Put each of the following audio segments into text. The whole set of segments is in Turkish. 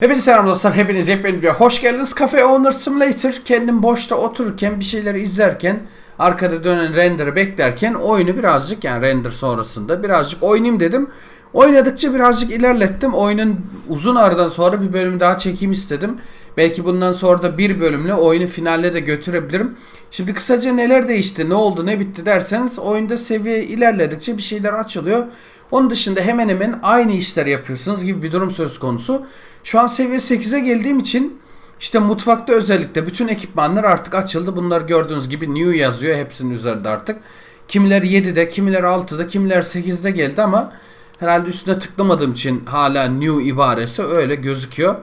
Hepinize selam dostlar. Hepiniz yepyeni bir hoş geldiniz. Cafe Owner Simulator. Kendim boşta otururken bir şeyleri izlerken arkada dönen render'ı beklerken oyunu birazcık yani render sonrasında birazcık oynayayım dedim. Oynadıkça birazcık ilerlettim. Oyunun uzun aradan sonra bir bölüm daha çekeyim istedim. Belki bundan sonra da bir bölümle oyunu finalle de götürebilirim. Şimdi kısaca neler değişti, ne oldu, ne bitti derseniz oyunda seviye ilerledikçe bir şeyler açılıyor. Onun dışında hemen hemen aynı işler yapıyorsunuz gibi bir durum söz konusu. Şu an seviye 8'e geldiğim için işte mutfakta özellikle bütün ekipmanlar artık açıldı. Bunlar gördüğünüz gibi new yazıyor hepsinin üzerinde artık. Kimiler 7'de, kimiler 6'da, kimiler 8'de geldi ama herhalde üstüne tıklamadığım için hala new ibaresi öyle gözüküyor.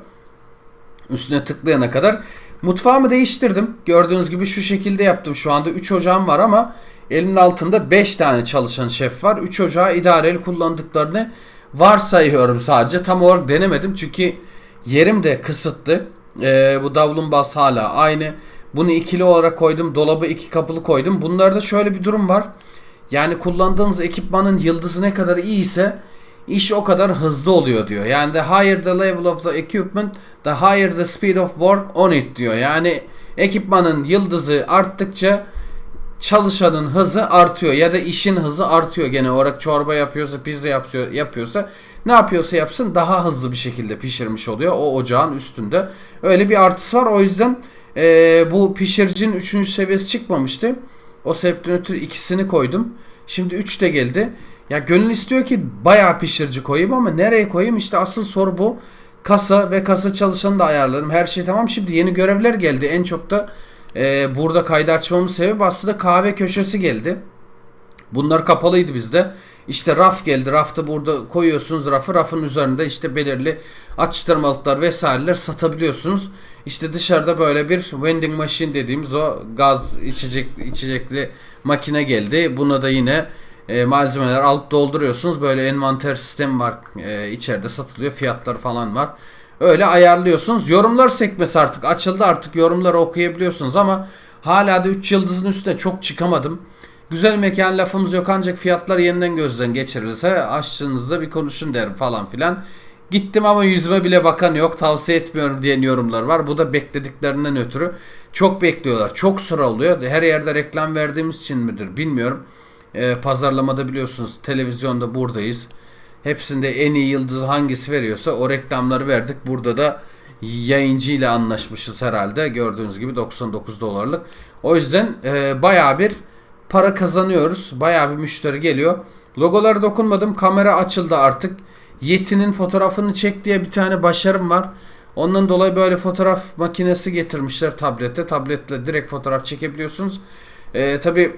Üstüne tıklayana kadar mutfağımı değiştirdim. Gördüğünüz gibi şu şekilde yaptım. Şu anda 3 ocağım var ama elimin altında 5 tane çalışan şef var. 3 ocağı idareli kullandıklarını varsayıyorum sadece. Tam olarak denemedim çünkü yerim de kısıtlı. Ee, bu davlumbaz hala aynı. Bunu ikili olarak koydum. Dolabı iki kapılı koydum. Bunlarda şöyle bir durum var. Yani kullandığınız ekipmanın yıldızı ne kadar iyi ise iş o kadar hızlı oluyor diyor. Yani the higher the level of the equipment, the higher the speed of work on it diyor. Yani ekipmanın yıldızı arttıkça çalışanın hızı artıyor ya da işin hızı artıyor genel olarak çorba yapıyorsa pizza yapıyor, yapıyorsa ne yapıyorsa yapsın daha hızlı bir şekilde pişirmiş oluyor o ocağın üstünde. Öyle bir artısı var. O yüzden eee, bu pişiricinin 3. seviyesi çıkmamıştı. O sebepten ötürü ikisini koydum. Şimdi 3 de geldi. Ya gönül istiyor ki bayağı pişirici koyayım ama nereye koyayım? İşte asıl soru bu. Kasa ve kasa çalışanı da ayarlarım. Her şey tamam. Şimdi yeni görevler geldi. En çok da ee, burada kaydı açmamın sebebi aslında kahve köşesi geldi. Bunlar kapalıydı bizde. İşte raf geldi. Rafta burada koyuyorsunuz rafı. Rafın üzerinde işte belirli atıştırmalıklar vesaireler satabiliyorsunuz. İşte dışarıda böyle bir vending machine dediğimiz o gaz içecek içecekli makine geldi. Buna da yine e, malzemeler alıp dolduruyorsunuz. Böyle envanter sistemi var. E, içeride satılıyor. Fiyatları falan var. Öyle ayarlıyorsunuz. Yorumlar sekmesi artık açıldı artık yorumları okuyabiliyorsunuz ama hala da 3 yıldızın üstüne çok çıkamadım. Güzel mekan lafımız yok ancak fiyatlar yeniden gözden geçirilirse aşçınızla bir konuşun derim falan filan. Gittim ama yüzüme bile bakan yok tavsiye etmiyorum diyen yorumlar var. Bu da beklediklerinden ötürü. Çok bekliyorlar. Çok sıra oluyor. Her yerde reklam verdiğimiz için midir bilmiyorum. Ee, pazarlamada biliyorsunuz televizyonda buradayız. Hepsinde en iyi yıldızı hangisi veriyorsa o reklamları verdik. Burada da yayıncı ile anlaşmışız herhalde. Gördüğünüz gibi 99 dolarlık. O yüzden e, bayağı bir para kazanıyoruz. Bayağı bir müşteri geliyor. Logolara dokunmadım. Kamera açıldı artık. Yeti'nin fotoğrafını çek diye bir tane başarım var. Ondan dolayı böyle fotoğraf makinesi getirmişler tablete. Tabletle direkt fotoğraf çekebiliyorsunuz. E, Tabi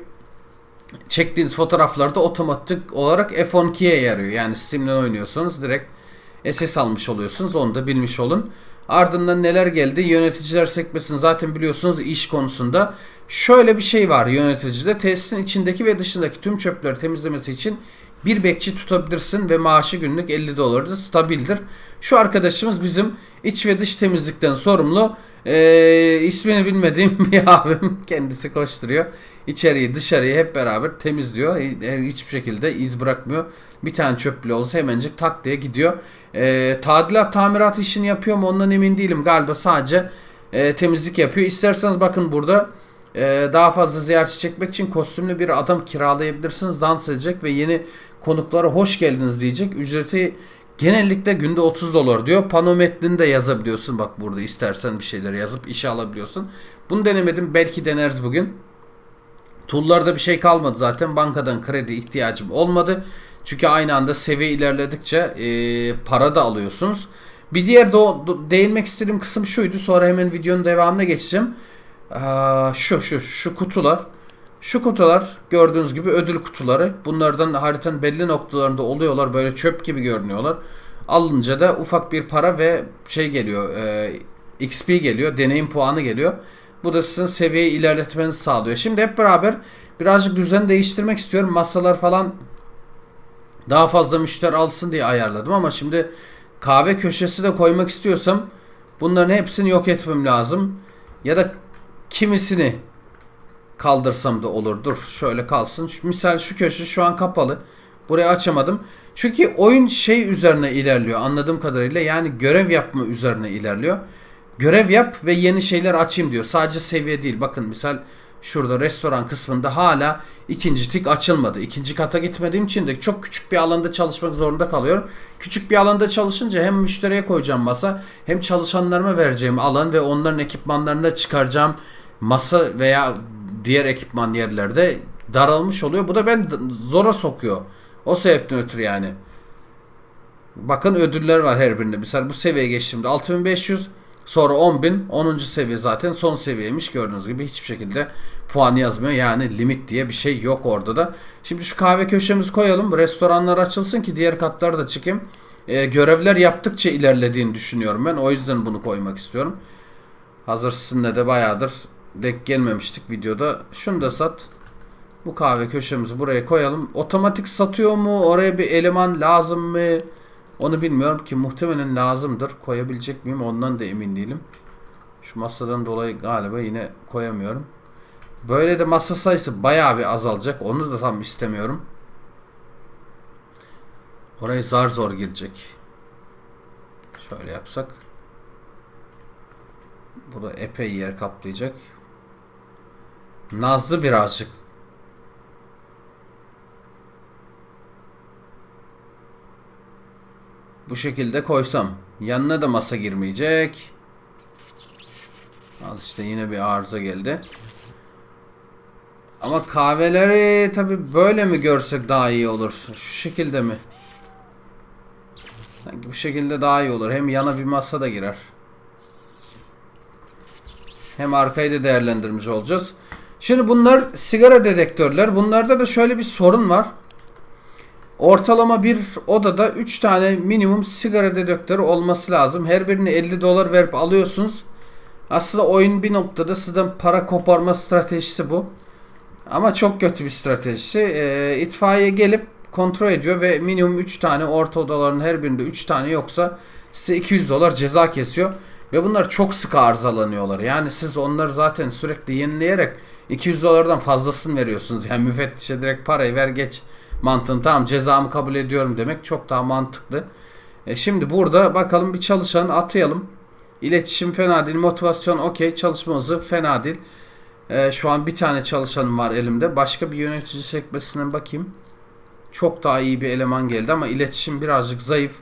çektiğiniz fotoğraflarda otomatik olarak F12'ye yarıyor. Yani Steam'den oynuyorsanız direkt SS almış oluyorsunuz. Onu da bilmiş olun. Ardından neler geldi? Yöneticiler sekmesini zaten biliyorsunuz iş konusunda. Şöyle bir şey var yöneticide. Tesisin içindeki ve dışındaki tüm çöpleri temizlemesi için bir bekçi tutabilirsin ve maaşı günlük 50 dolardır. Stabildir. Şu arkadaşımız bizim iç ve dış temizlikten sorumlu. Ee, ismini bilmediğim bir abim kendisi koşturuyor. İçeriği dışarıyı hep beraber temizliyor. Her hiçbir şekilde iz bırakmıyor. Bir tane çöp bile olsa hemencik tak diye gidiyor. Ee, tadilat tamirat işini yapıyor mu ondan emin değilim. Galiba sadece e, temizlik yapıyor. İsterseniz bakın burada ee, daha fazla ziyaretçi çekmek için kostümlü bir adam kiralayabilirsiniz. Dans edecek ve yeni konuklara hoş geldiniz diyecek. Ücreti genellikle günde 30 dolar diyor. Pano metnini de yazabiliyorsun. Bak burada istersen bir şeyler yazıp işe alabiliyorsun. Bunu denemedim. Belki deneriz bugün. Tool'larda bir şey kalmadı zaten. Bankadan kredi ihtiyacım olmadı. Çünkü aynı anda seviye ilerledikçe e, para da alıyorsunuz. Bir diğer de değinmek istediğim kısım şuydu. Sonra hemen videonun devamına geçeceğim. Şu şu şu kutular. Şu kutular gördüğünüz gibi ödül kutuları. Bunlardan haritanın belli noktalarında oluyorlar. Böyle çöp gibi görünüyorlar. Alınca da ufak bir para ve şey geliyor. E, XP geliyor. Deneyim puanı geliyor. Bu da sizin seviyeyi ilerletmenizi sağlıyor. Şimdi hep beraber birazcık düzen değiştirmek istiyorum. Masalar falan daha fazla müşteri alsın diye ayarladım ama şimdi kahve köşesi de koymak istiyorsam bunların hepsini yok etmem lazım. Ya da kimisini kaldırsam da olur. Dur şöyle kalsın. Misal şu köşe şu an kapalı. Burayı açamadım. Çünkü oyun şey üzerine ilerliyor anladığım kadarıyla. Yani görev yapma üzerine ilerliyor. Görev yap ve yeni şeyler açayım diyor. Sadece seviye değil. Bakın misal şurada restoran kısmında hala ikinci tik açılmadı. İkinci kata gitmediğim için de çok küçük bir alanda çalışmak zorunda kalıyorum. Küçük bir alanda çalışınca hem müşteriye koyacağım masa hem çalışanlarıma vereceğim alan ve onların ekipmanlarını çıkaracağım masa veya diğer ekipman yerlerde daralmış oluyor. Bu da ben zora sokuyor. O sebepten ötürü yani. Bakın ödüller var her birinde. Mesela bu seviyeye geçtiğimde 6500 sonra 10000 10. seviye zaten son seviyeymiş gördüğünüz gibi hiçbir şekilde puan yazmıyor. Yani limit diye bir şey yok orada da. Şimdi şu kahve köşemizi koyalım. Restoranlar açılsın ki diğer katlara da çıkayım. Ee, görevler yaptıkça ilerlediğini düşünüyorum ben. O yüzden bunu koymak istiyorum. Hazır sizinle de bayağıdır denk gelmemiştik videoda. Şunu da sat. Bu kahve köşemizi buraya koyalım. Otomatik satıyor mu? Oraya bir eleman lazım mı? Onu bilmiyorum ki muhtemelen lazımdır. Koyabilecek miyim ondan da emin değilim. Şu masadan dolayı galiba yine koyamıyorum. Böyle de masa sayısı bayağı bir azalacak. Onu da tam istemiyorum. Orayı zar zor girecek. Şöyle yapsak. Burada epey yer kaplayacak. Nazlı birazcık bu şekilde koysam yanına da masa girmeyecek. Al işte yine bir arıza geldi. Ama kahveleri tabi böyle mi görsek daha iyi olur? Şu şekilde mi? Sanki bu şekilde daha iyi olur. Hem yana bir masa da girer. Hem arkayı da değerlendirmiş olacağız. Şimdi bunlar sigara dedektörler. Bunlarda da şöyle bir sorun var. Ortalama bir odada 3 tane minimum sigara dedektörü olması lazım. Her birini 50 dolar verip alıyorsunuz. Aslında oyun bir noktada sizden para koparma stratejisi bu. Ama çok kötü bir stratejisi. E, itfaiye gelip kontrol ediyor ve minimum 3 tane orta odaların her birinde 3 tane yoksa size 200 dolar ceza kesiyor. Ve bunlar çok sık arızalanıyorlar. Yani siz onları zaten sürekli yenileyerek 200 dolardan fazlasını veriyorsunuz. Yani müfettişe direkt parayı ver geç mantığını tamam cezamı kabul ediyorum demek çok daha mantıklı. E şimdi burada bakalım bir çalışan atayalım. İletişim fena değil. Motivasyon okey. Çalışma hızı fena değil. E, şu an bir tane çalışanım var elimde. Başka bir yönetici sekmesine bakayım. Çok daha iyi bir eleman geldi ama iletişim birazcık zayıf.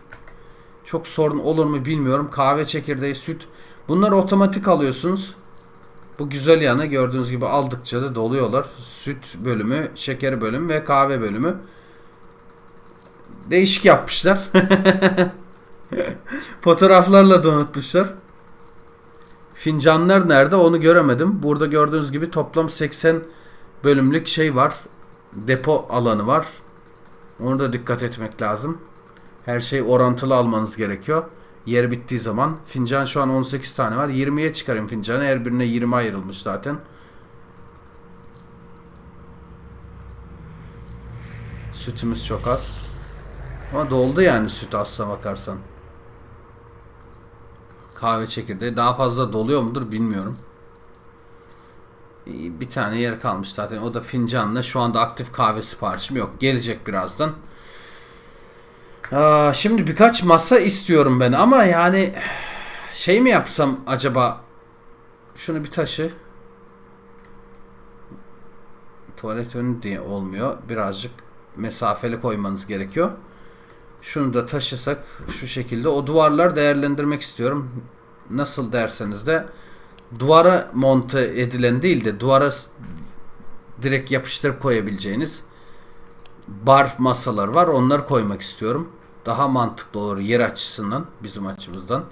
Çok sorun olur mu bilmiyorum. Kahve çekirdeği, süt. Bunları otomatik alıyorsunuz. Bu güzel yanı gördüğünüz gibi aldıkça da doluyorlar. Süt bölümü, şeker bölümü ve kahve bölümü. Değişik yapmışlar. Fotoğraflarla donatmışlar. Fincanlar nerede onu göremedim. Burada gördüğünüz gibi toplam 80 bölümlük şey var. Depo alanı var. Onu da dikkat etmek lazım. Her şey orantılı almanız gerekiyor. Yer bittiği zaman. Fincan şu an 18 tane var. 20'ye çıkarım fincanı. Her birine 20 ayrılmış zaten. Sütümüz çok az. Ama doldu yani süt aslına bakarsan. Kahve çekirdeği daha fazla doluyor mudur bilmiyorum. Bir tane yer kalmış zaten. O da fincanla. Şu anda aktif kahve siparişim yok. Gelecek birazdan. Aa, şimdi birkaç masa istiyorum ben ama yani şey mi yapsam acaba şunu bir taşı tuvalet önü diye olmuyor. Birazcık mesafeli koymanız gerekiyor. Şunu da taşısak şu şekilde o duvarlar değerlendirmek istiyorum. Nasıl derseniz de duvara monte edilen değil de duvara direkt yapıştırıp koyabileceğiniz bar masalar var. Onları koymak istiyorum. Daha mantıklı olur yer açısından bizim açımızdan.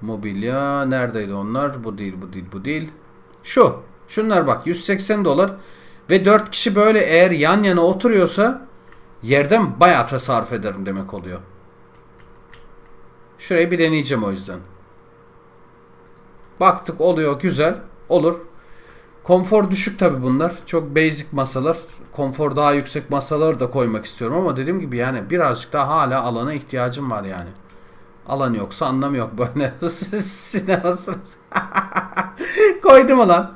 Mobilya neredeydi onlar? Bu değil, bu değil, bu değil. Şu. Şunlar bak 180 dolar ve 4 kişi böyle eğer yan yana oturuyorsa yerden bayağı tasarruf ederim demek oluyor. Şurayı bir deneyeceğim o yüzden. Baktık oluyor güzel. Olur. Konfor düşük tabi bunlar. Çok basic masalar. Konfor daha yüksek masaları da koymak istiyorum ama dediğim gibi yani birazcık daha hala alana ihtiyacım var yani. Alan yoksa anlamı yok böyle sinemasınız. Koydum lan.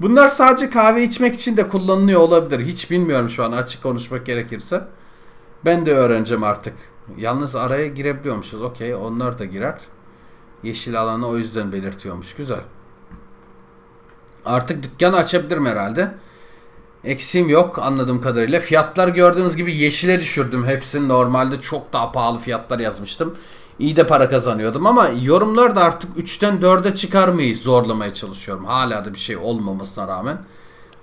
Bunlar sadece kahve içmek için de kullanılıyor olabilir. Hiç bilmiyorum şu an açık konuşmak gerekirse. Ben de öğreneceğim artık. Yalnız araya girebiliyormuşuz. Okey onlar da girer. Yeşil alanı o yüzden belirtiyormuş. Güzel. Artık dükkanı açabilirim herhalde. Eksiğim yok anladığım kadarıyla. Fiyatlar gördüğünüz gibi yeşile düşürdüm hepsini. Normalde çok daha pahalı fiyatlar yazmıştım. İyi de para kazanıyordum ama yorumlarda artık 3'ten 4'e çıkarmayı zorlamaya çalışıyorum. Hala da bir şey olmamasına rağmen.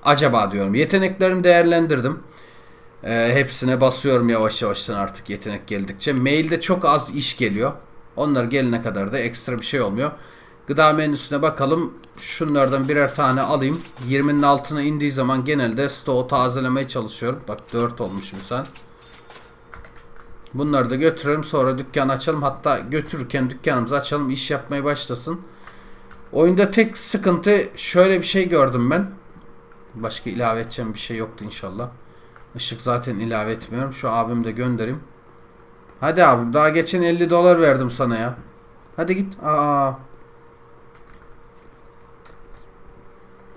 Acaba diyorum. Yeteneklerimi değerlendirdim. Ee, hepsine basıyorum yavaş yavaştan artık yetenek geldikçe. Mailde çok az iş geliyor. Onlar gelene kadar da ekstra bir şey olmuyor. Gıda menüsüne bakalım. Şunlardan birer tane alayım. 20'nin altına indiği zaman genelde stoğu tazelemeye çalışıyorum. Bak 4 olmuş misal. Bunları da götürelim sonra dükkan açalım. Hatta götürürken dükkanımızı açalım iş yapmaya başlasın. Oyunda tek sıkıntı şöyle bir şey gördüm ben. Başka ilave edeceğim bir şey yoktu inşallah. Işık zaten ilave etmiyorum. Şu abim de göndereyim. Hadi abim daha geçen 50 dolar verdim sana ya. Hadi git. Aa.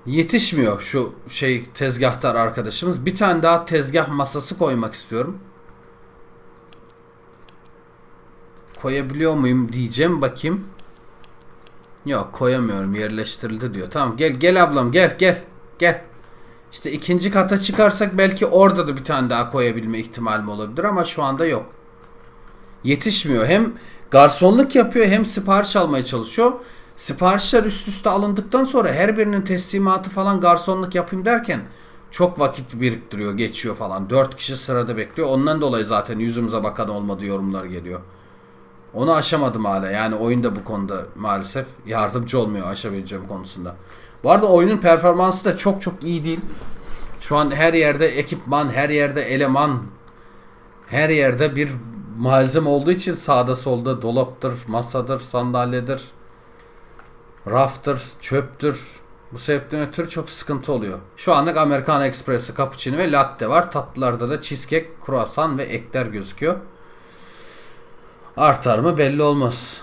Yetişmiyor şu şey tezgahtar arkadaşımız. Bir tane daha tezgah masası koymak istiyorum. Koyabiliyor muyum diyeceğim bakayım. Yok koyamıyorum yerleştirildi diyor. Tamam gel gel ablam gel gel gel. İşte ikinci kata çıkarsak belki orada da bir tane daha koyabilme ihtimalim olabilir ama şu anda yok. Yetişmiyor. Hem garsonluk yapıyor hem sipariş almaya çalışıyor. Siparişler üst üste alındıktan sonra her birinin teslimatı falan garsonluk yapayım derken çok vakit biriktiriyor, geçiyor falan. 4 kişi sırada bekliyor. Ondan dolayı zaten yüzümüze bakan olmadı yorumlar geliyor. Onu aşamadım hala. Yani oyun da bu konuda maalesef yardımcı olmuyor aşabileceğim konusunda. Bu arada oyunun performansı da çok çok iyi değil. Şu an her yerde ekipman, her yerde eleman, her yerde bir malzeme olduğu için sağda solda dolaptır, masadır, sandalyedir, raftır, çöptür. Bu sebepten ötürü çok sıkıntı oluyor. Şu anlık Amerikan Express'i, cappuccino ve latte var. Tatlılarda da cheesecake, kruvasan ve ekler gözüküyor. Artar mı belli olmaz.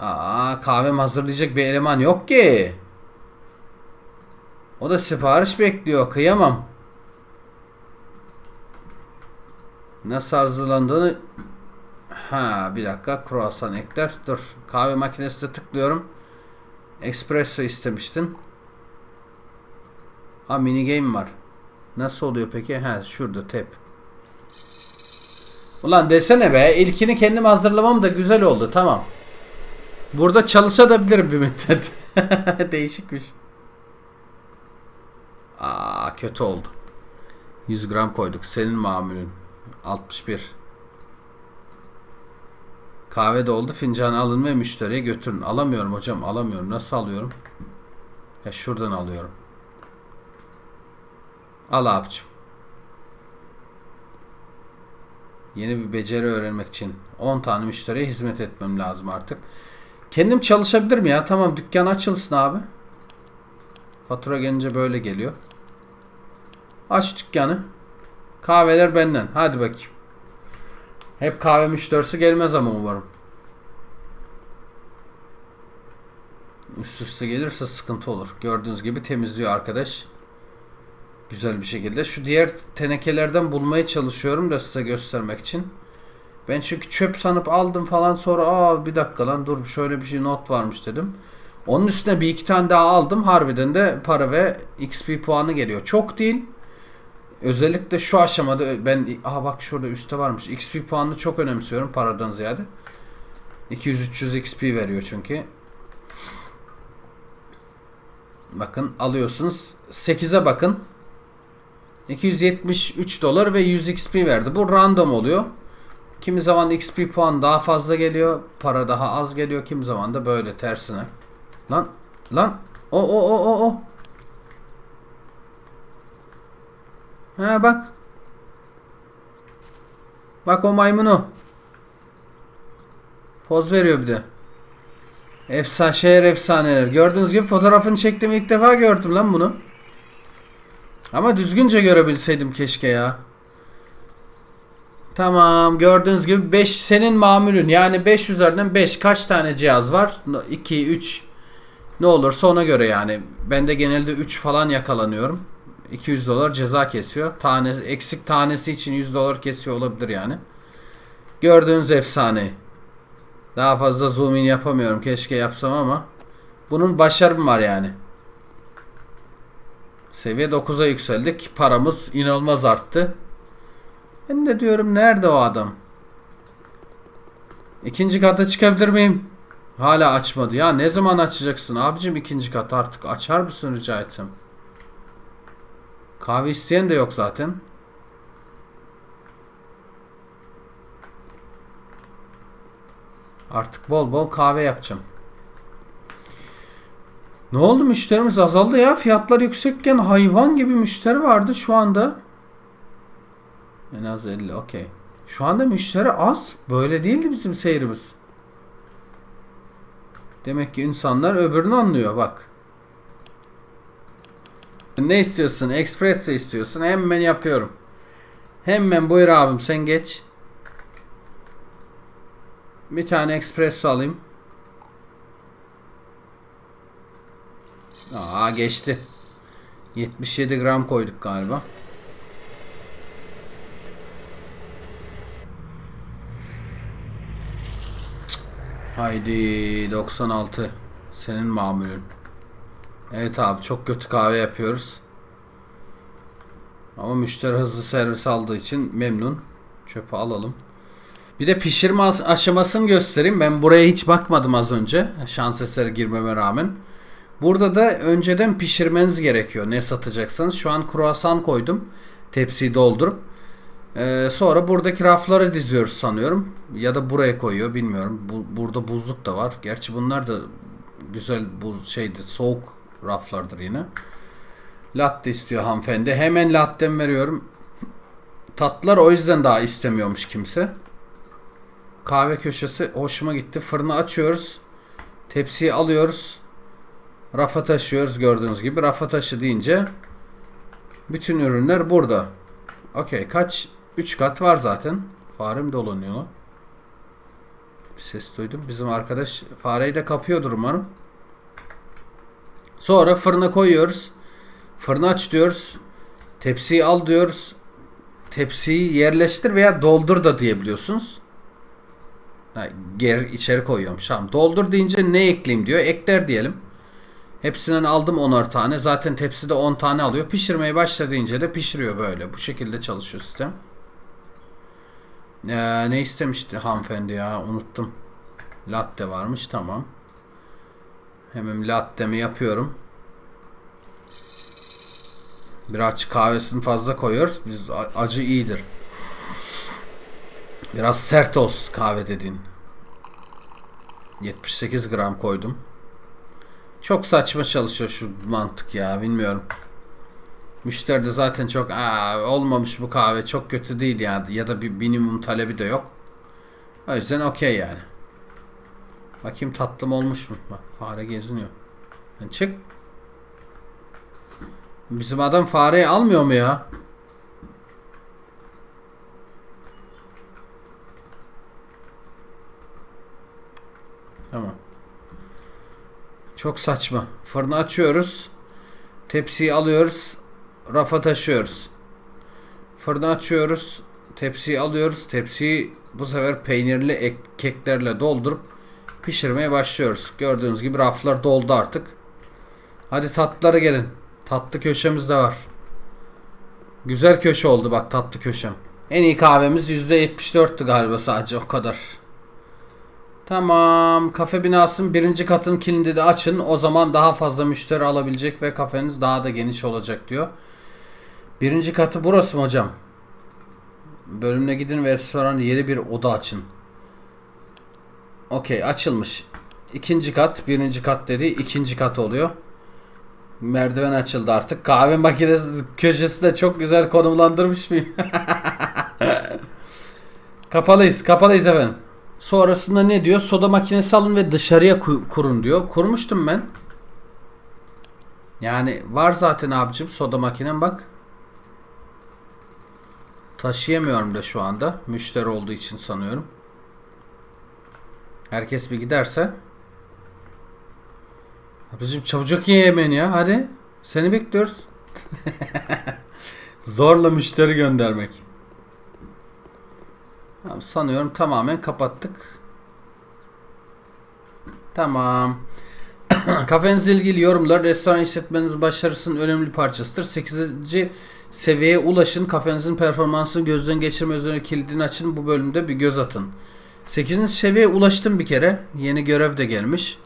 Aa kahvem hazırlayacak bir eleman yok ki. O da sipariş bekliyor. Kıyamam. Nasıl hazırlandığını Ha bir dakika kruvasan ekler. Dur. Kahve makinesine tıklıyorum. Espresso istemiştin. Ha mini game var. Nasıl oluyor peki? Ha şurada tep. Ulan desene be. İlkini kendim hazırlamam da güzel oldu. Tamam. Burada çalışabilirim bir müddet. Değişikmiş. Aa kötü oldu. 100 gram koyduk. Senin mamulün. 61. Kahve doldu. Fincanı alın ve müşteriye götürün. Alamıyorum hocam. Alamıyorum. Nasıl alıyorum? Ya şuradan alıyorum. Al abicim. Yeni bir beceri öğrenmek için 10 tane müşteriye hizmet etmem lazım artık. Kendim çalışabilirim ya. Tamam dükkan açılsın abi. Fatura gelince böyle geliyor. Aç dükkanı. Kahveler benden. Hadi bakayım. Hep kahve müşterisi gelmez ama umarım. Üst üste gelirse sıkıntı olur. Gördüğünüz gibi temizliyor arkadaş. Güzel bir şekilde. Şu diğer tenekelerden bulmaya çalışıyorum da size göstermek için. Ben çünkü çöp sanıp aldım falan sonra aa bir dakika lan dur şöyle bir şey not varmış dedim. Onun üstüne bir iki tane daha aldım. Harbiden de para ve XP puanı geliyor. Çok değil. Özellikle şu aşamada ben aha bak şurada üstte varmış. XP puanını çok önemsiyorum paradan ziyade. 200-300 XP veriyor çünkü. Bakın alıyorsunuz. 8'e bakın. 273 dolar ve 100 XP verdi. Bu random oluyor. Kimi zaman XP puan daha fazla geliyor. Para daha az geliyor. Kimi zaman da böyle tersine. Lan lan o o o o o. Ha bak. Bak o maymunu. Poz veriyor bir de. Efsane şehir efsaneler. Gördüğünüz gibi fotoğrafını çektim ilk defa gördüm lan bunu. Ama düzgünce görebilseydim keşke ya. Tamam gördüğünüz gibi 5 senin mamulün yani 5 üzerinden 5 kaç tane cihaz var? 2 3 ne olursa ona göre yani. Ben de genelde 3 falan yakalanıyorum. 200 dolar ceza kesiyor. Tanesi, eksik tanesi için 100 dolar kesiyor olabilir yani. Gördüğünüz efsane. Daha fazla zoom in yapamıyorum. Keşke yapsam ama. Bunun başarım var yani. Seviye 9'a yükseldik. Paramız inanılmaz arttı. Ben de diyorum nerede o adam? İkinci kata çıkabilir miyim? Hala açmadı. Ya ne zaman açacaksın abicim ikinci kat artık açar mısın rica etsem? Kahve isteyen de yok zaten. Artık bol bol kahve yapacağım. Ne oldu müşterimiz azaldı ya. Fiyatlar yüksekken hayvan gibi müşteri vardı şu anda. En az 50 okey. Şu anda müşteri az. Böyle değildi bizim seyrimiz. Demek ki insanlar öbürünü anlıyor bak. Ne istiyorsun? Espresso istiyorsun. Hemen yapıyorum. Hemen buyur abim sen geç. Bir tane espresso alayım. Aa geçti. 77 gram koyduk galiba. Haydi 96. Senin mamulün. Evet abi çok kötü kahve yapıyoruz. Ama müşteri hızlı servis aldığı için memnun. Çöpe alalım. Bir de pişirme as- aşamasını göstereyim. Ben buraya hiç bakmadım az önce. Şans eseri girmeme rağmen. Burada da önceden pişirmeniz gerekiyor. Ne satacaksanız. Şu an kruvasan koydum. Tepsiyi doldurup. Ee, sonra buradaki raflara diziyoruz sanıyorum. Ya da buraya koyuyor bilmiyorum. Bu, burada buzluk da var. Gerçi bunlar da güzel buz şeydi. Soğuk raflardır yine. Latte istiyor hanımefendi. Hemen lattem veriyorum. Tatlılar o yüzden daha istemiyormuş kimse. Kahve köşesi hoşuma gitti. Fırını açıyoruz. Tepsiyi alıyoruz. Rafa taşıyoruz gördüğünüz gibi. Rafa taşı deyince bütün ürünler burada. Okey kaç? 3 kat var zaten. Farem dolanıyor lan. Bir ses duydum. Bizim arkadaş fareyi de kapıyordur umarım. Sonra fırına koyuyoruz. Fırını aç diyoruz. Tepsiyi al diyoruz. Tepsiyi yerleştir veya doldur da diyebiliyorsunuz. Ha, geri içeri koyuyorum. Tamam. Doldur deyince ne ekleyeyim diyor. Ekler diyelim. Hepsinden aldım 10'ar tane. Zaten tepside 10 tane alıyor. Pişirmeye başla deyince de pişiriyor böyle. Bu şekilde çalışıyor sistem. Ee, ne istemişti hanımefendi ya? Unuttum. Latte varmış. Tamam. Hemen lattemi yapıyorum. Biraz kahvesini fazla koyuyoruz. Biz acı iyidir. Biraz sert olsun kahve dediğin. 78 gram koydum. Çok saçma çalışıyor şu mantık ya bilmiyorum. Müşteri de zaten çok Aa, olmamış bu kahve çok kötü değil yani ya da bir minimum talebi de yok. O yüzden okey yani. Bakayım tatlım olmuş mu? Bak fare geziniyor. Yani çık. Bizim adam fareyi almıyor mu ya? Tamam. Çok saçma. Fırını açıyoruz. Tepsiyi alıyoruz. Rafa taşıyoruz. Fırını açıyoruz. Tepsiyi alıyoruz. Tepsiyi bu sefer peynirli ek keklerle doldurup pişirmeye başlıyoruz. Gördüğünüz gibi raflar doldu artık. Hadi tatlılara gelin. Tatlı köşemiz de var. Güzel köşe oldu bak tatlı köşem. En iyi kahvemiz %74'tü galiba sadece o kadar. Tamam. Kafe binasının birinci katın kilidi de açın. O zaman daha fazla müşteri alabilecek ve kafeniz daha da geniş olacak diyor. Birinci katı burası mı hocam? Bölümüne gidin ve restoran yeni bir oda açın. Okey açılmış. İkinci kat, birinci kat dedi, ikinci kat oluyor. Merdiven açıldı artık. Kahve makinesi köşesi de çok güzel konumlandırmış mıyım? kapalıyız, kapalıyız efendim. Sonrasında ne diyor? Soda makinesi alın ve dışarıya ku- kurun diyor. Kurmuştum ben. Yani var zaten abicim soda makinem bak. Taşıyamıyorum da şu anda. Müşteri olduğu için sanıyorum. Herkes bir giderse. Abicim çabucak ye hemen ya hadi. Seni bekliyoruz. Zorla müşteri göndermek. Tamam, sanıyorum tamamen kapattık. Tamam. Kafenizle ilgili yorumlar restoran işletmenizin başarısının önemli parçasıdır. 8. seviyeye ulaşın. Kafenizin performansını gözden geçirme üzerine kilidini açın. Bu bölümde bir göz atın. 8. seviyeye ulaştım bir kere. Yeni görev de gelmiş.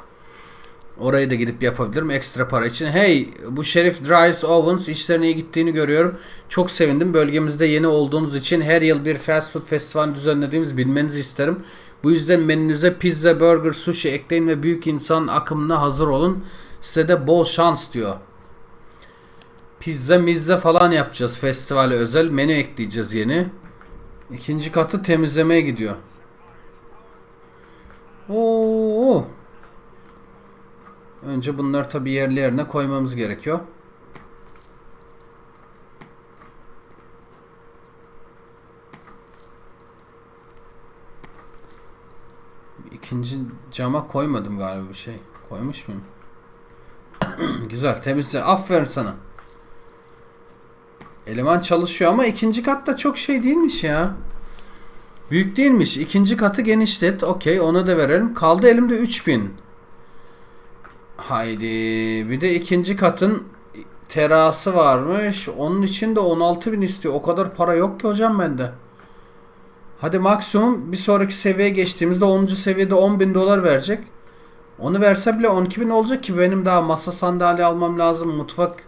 Orayı da gidip yapabilirim ekstra para için. Hey bu Şerif Dries Ovens işlerine iyi gittiğini görüyorum. Çok sevindim. Bölgemizde yeni olduğunuz için her yıl bir fast food festivali düzenlediğimiz bilmenizi isterim. Bu yüzden menünüze pizza, burger, sushi ekleyin ve büyük insan akımına hazır olun. Size de bol şans diyor. Pizza, mizza falan yapacağız festivale özel. Menü ekleyeceğiz yeni. İkinci katı temizlemeye gidiyor. Oo. Önce bunları tabii yerli yerine koymamız gerekiyor. İkinci cama koymadım galiba bir şey. Koymuş muyum? Güzel temizle. Aferin sana. Eleman çalışıyor ama ikinci kat da çok şey değilmiş ya. Büyük değilmiş. İkinci katı genişlet. Okey onu da verelim. Kaldı elimde 3000. Haydi. Bir de ikinci katın terası varmış. Onun için de 16.000 istiyor. O kadar para yok ki hocam bende. Hadi maksimum bir sonraki seviyeye geçtiğimizde 10. seviyede 10.000 dolar verecek. Onu verse bile 12.000 olacak ki benim daha masa sandalye almam lazım. Mutfak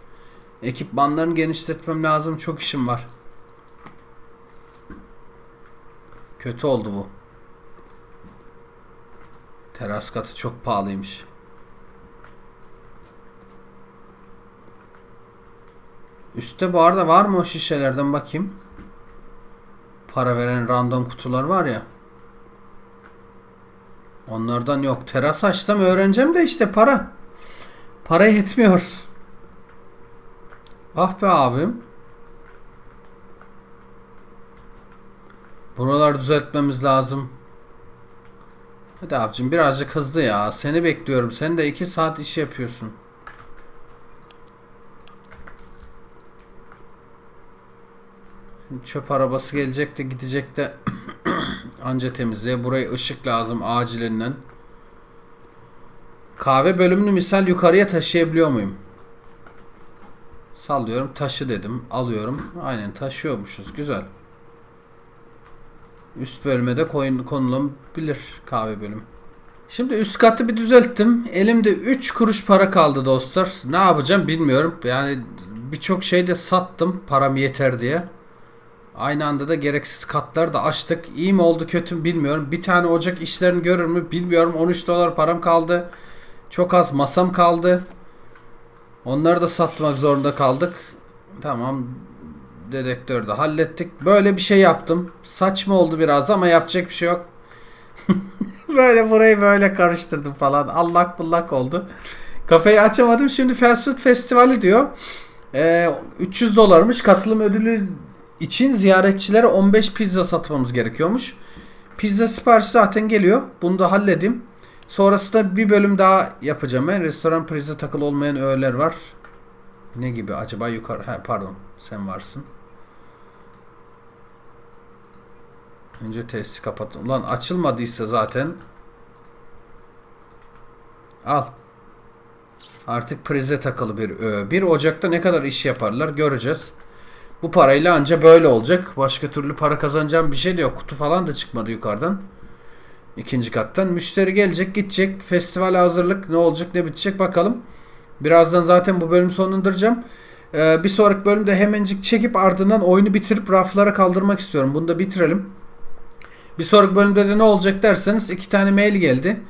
ekipmanlarını genişletmem lazım. Çok işim var. Kötü oldu bu. Teras katı çok pahalıymış. Üste bu arada var mı o şişelerden bakayım. Para veren random kutular var ya. Onlardan yok. Teras açsam öğreneceğim de işte para. Para yetmiyor. Ah be abim. Buraları düzeltmemiz lazım. Hadi abicim birazcık hızlı ya. Seni bekliyorum. Sen de 2 saat iş yapıyorsun. Çöp arabası gelecek de gidecek de anca temizliğe. Buraya ışık lazım acilinden. Kahve bölümünü misal yukarıya taşıyabiliyor muyum? Sallıyorum taşı dedim. Alıyorum. Aynen taşıyormuşuz. Güzel. Üst bölüme de koyun, konulabilir kahve bölümü. Şimdi üst katı bir düzelttim. Elimde 3 kuruş para kaldı dostlar. Ne yapacağım bilmiyorum. Yani birçok şey de sattım param yeter diye. Aynı anda da gereksiz katlar da açtık. İyi mi oldu kötü mü bilmiyorum. Bir tane ocak işlerini görür mü bilmiyorum. 13 dolar param kaldı. Çok az masam kaldı. Onları da satmak zorunda kaldık. Tamam. Dedektörü de hallettik. Böyle bir şey yaptım. Saçma oldu biraz ama yapacak bir şey yok. böyle burayı böyle karıştırdım falan. Allak bullak oldu. Kafeyi açamadım. Şimdi fast food festivali diyor. Ee, 300 dolarmış. Katılım ödülü için ziyaretçilere 15 pizza satmamız gerekiyormuş. Pizza siparişi zaten geliyor. Bunu da halledeyim. Sonrasında bir bölüm daha yapacağım ben. Restoran prize takılı olmayan öğeler var. Ne gibi acaba yukarı? Ha, pardon sen varsın. Önce testi kapattım. Ulan açılmadıysa zaten. Al. Artık prize takılı bir öğe. 1 Ocak'ta ne kadar iş yaparlar göreceğiz. Bu parayla anca böyle olacak. Başka türlü para kazanacağım bir şey de yok. Kutu falan da çıkmadı yukarıdan. İkinci kattan. Müşteri gelecek gidecek. Festival hazırlık ne olacak ne bitecek bakalım. Birazdan zaten bu bölümü sonlandıracağım. Ee, bir sonraki bölümde hemencik çekip ardından oyunu bitirip raflara kaldırmak istiyorum. Bunu da bitirelim. Bir sonraki bölümde de ne olacak derseniz iki tane mail geldi.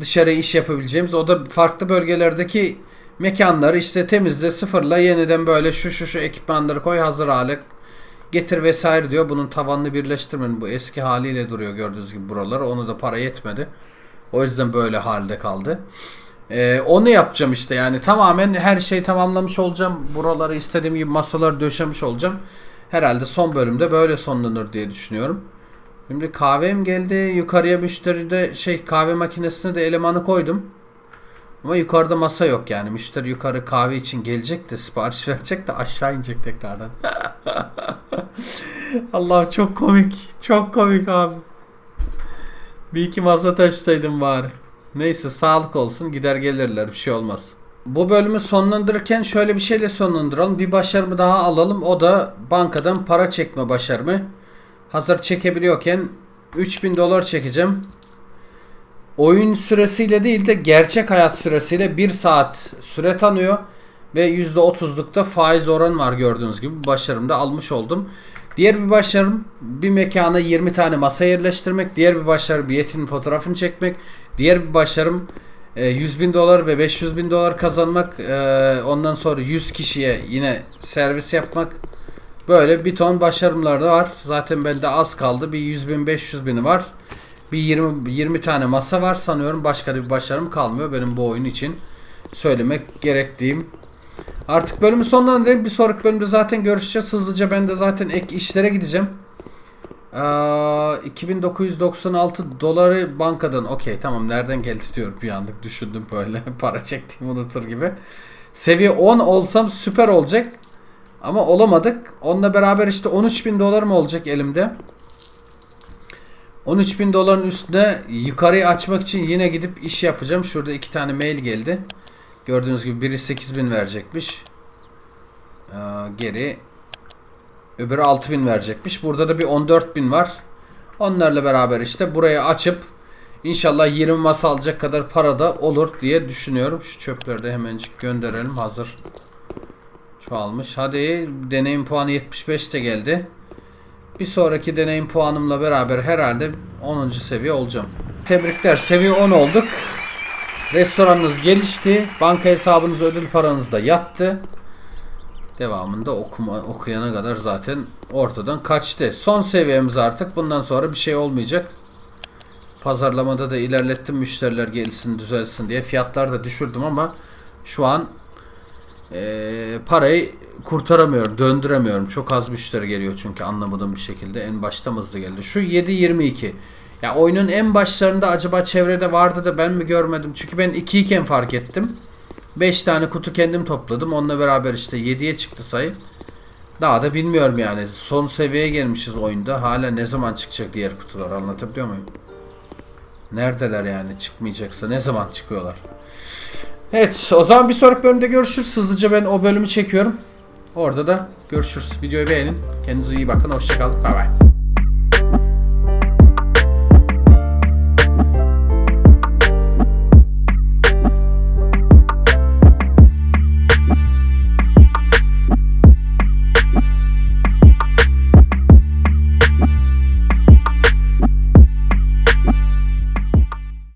Dışarı iş yapabileceğimiz. O da farklı bölgelerdeki mekanları işte temizle sıfırla yeniden böyle şu şu şu ekipmanları koy hazır hale getir vesaire diyor. Bunun tavanını birleştirmenin bu eski haliyle duruyor gördüğünüz gibi buralar. Onu da para yetmedi. O yüzden böyle halde kaldı. Ee, onu yapacağım işte yani tamamen her şeyi tamamlamış olacağım. Buraları istediğim gibi masalar döşemiş olacağım. Herhalde son bölümde böyle sonlanır diye düşünüyorum. Şimdi kahvem geldi. Yukarıya müşteride şey kahve makinesine de elemanı koydum. Ama yukarıda masa yok yani. Müşteri yukarı kahve için gelecek de sipariş verecek de aşağı inecek tekrardan. Allah'ım çok komik. Çok komik abi. Bir iki masa taşısaydım bari. Neyse sağlık olsun gider gelirler bir şey olmaz. Bu bölümü sonlandırırken şöyle bir şeyle sonlandıralım. Bir başarımı daha alalım. O da bankadan para çekme başarımı. Hazır çekebiliyorken 3000 dolar çekeceğim. Oyun süresiyle değil de gerçek hayat süresiyle 1 saat süre tanıyor. Ve %30'lukta faiz oranı var gördüğünüz gibi. Bu başarımı da almış oldum. Diğer bir başarım bir mekana 20 tane masa yerleştirmek. Diğer bir başarım bir yetinin fotoğrafını çekmek. Diğer bir başarım e, 100 bin dolar ve 500 bin dolar kazanmak. E, Ondan sonra 100 kişiye yine servis yapmak. Böyle bir ton başarımlar da var. Zaten bende az kaldı. Bir 100 bin 500 bini var. Bir 20, 20 tane masa var sanıyorum. Başka da bir başarım kalmıyor benim bu oyun için. Söylemek gerektiğim. Artık bölümü sonlandırayım. Bir sonraki bölümde zaten görüşeceğiz. Hızlıca ben de zaten ek işlere gideceğim. Aa, 2996 doları bankadan. Okey tamam nereden geldi diyorum bir anlık düşündüm böyle. Para çektiğimi unutur gibi. Seviye 10 olsam süper olacak. Ama olamadık. Onunla beraber işte 13 bin dolarım olacak elimde. 13 bin doların üstüne yukarıyı açmak için yine gidip iş yapacağım. Şurada iki tane mail geldi. Gördüğünüz gibi biri 8 bin verecekmiş. Ee, geri öbürü 6 bin verecekmiş. Burada da bir 14 bin var. Onlarla beraber işte burayı açıp inşallah 20 masa alacak kadar para da olur diye düşünüyorum. Şu çöpleri de hemencik gönderelim hazır. Çoğalmış. Hadi deneyim puanı 75 de geldi. Bir sonraki deneyim puanımla beraber herhalde 10. seviye olacağım. Tebrikler seviye 10 olduk. Restoranınız gelişti. Banka hesabınız ödül paranız da yattı. Devamında okuma, okuyana kadar zaten ortadan kaçtı. Son seviyemiz artık. Bundan sonra bir şey olmayacak. Pazarlamada da ilerlettim müşteriler gelsin düzelsin diye. Fiyatlar da düşürdüm ama şu an eee, parayı kurtaramıyorum, döndüremiyorum. Çok az müşteri geliyor çünkü anlamadığım bir şekilde. En başta hızlı geldi. Şu 7.22. Ya oyunun en başlarında acaba çevrede vardı da ben mi görmedim? Çünkü ben 2 iken fark ettim. 5 tane kutu kendim topladım. Onunla beraber işte 7'ye çıktı sayı. Daha da bilmiyorum yani. Son seviyeye gelmişiz oyunda. Hala ne zaman çıkacak diğer kutular anlatabiliyor muyum? Neredeler yani çıkmayacaksa ne zaman çıkıyorlar? Evet o zaman bir sonraki bölümde görüşürüz. Hızlıca ben o bölümü çekiyorum. Orada da görüşürüz. Videoyu beğenin. Kendinize iyi bakın. Hoşçakalın. Bay bay.